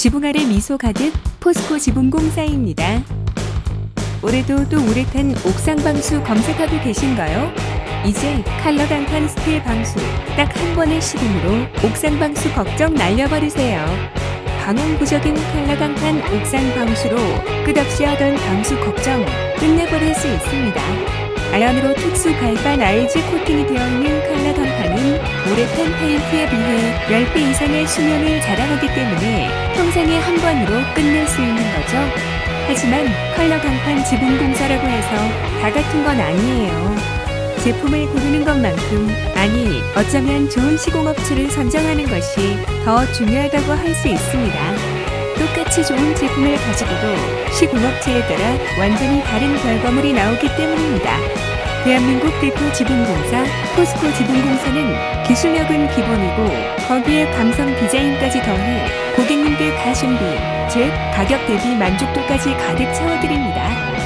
지붕 아래 미소 가득 포스코 지붕공사입니다. 올해도 또 우레탄 옥상 방수 검색하고 계신가요? 이제 칼라 강판 스틸 방수 딱 한 번의 시공으로 옥상 방수 걱정 날려버리세요. 방언구적인 칼라 강판 옥상 방수로 끝없이 하던 방수 걱정 끝내버릴 수 있습니다. 아연으로 특수 갈반 아이즈 코팅이 되어 있는 칼 라 강판은 우레탄 페인트에 비해 10배 이상의 수명을 자랑하기 때문에 평생에 한 번으로 끝낼 수 있는 거죠. 하지만 컬러 강판 지붕 공사라고 해서 다 같은 건 아니에요. 제품을 고르는 것만큼 아니 어쩌면 좋은 시공업체를 선정하는 것이 더 중요하다고 할 수 있습니다. 똑같이 좋은 제품을 가지고도 시공업체에 따라 완전히 다른 결과물이 나오기 때문입니다. 대한민국 대표 지붕공사 포스코 지붕공사는 기술력은 기본이고 거기에 감성 디자인까지 더해 고객님들 가심비, 즉 가격 대비 만족도까지 가득 채워드립니다.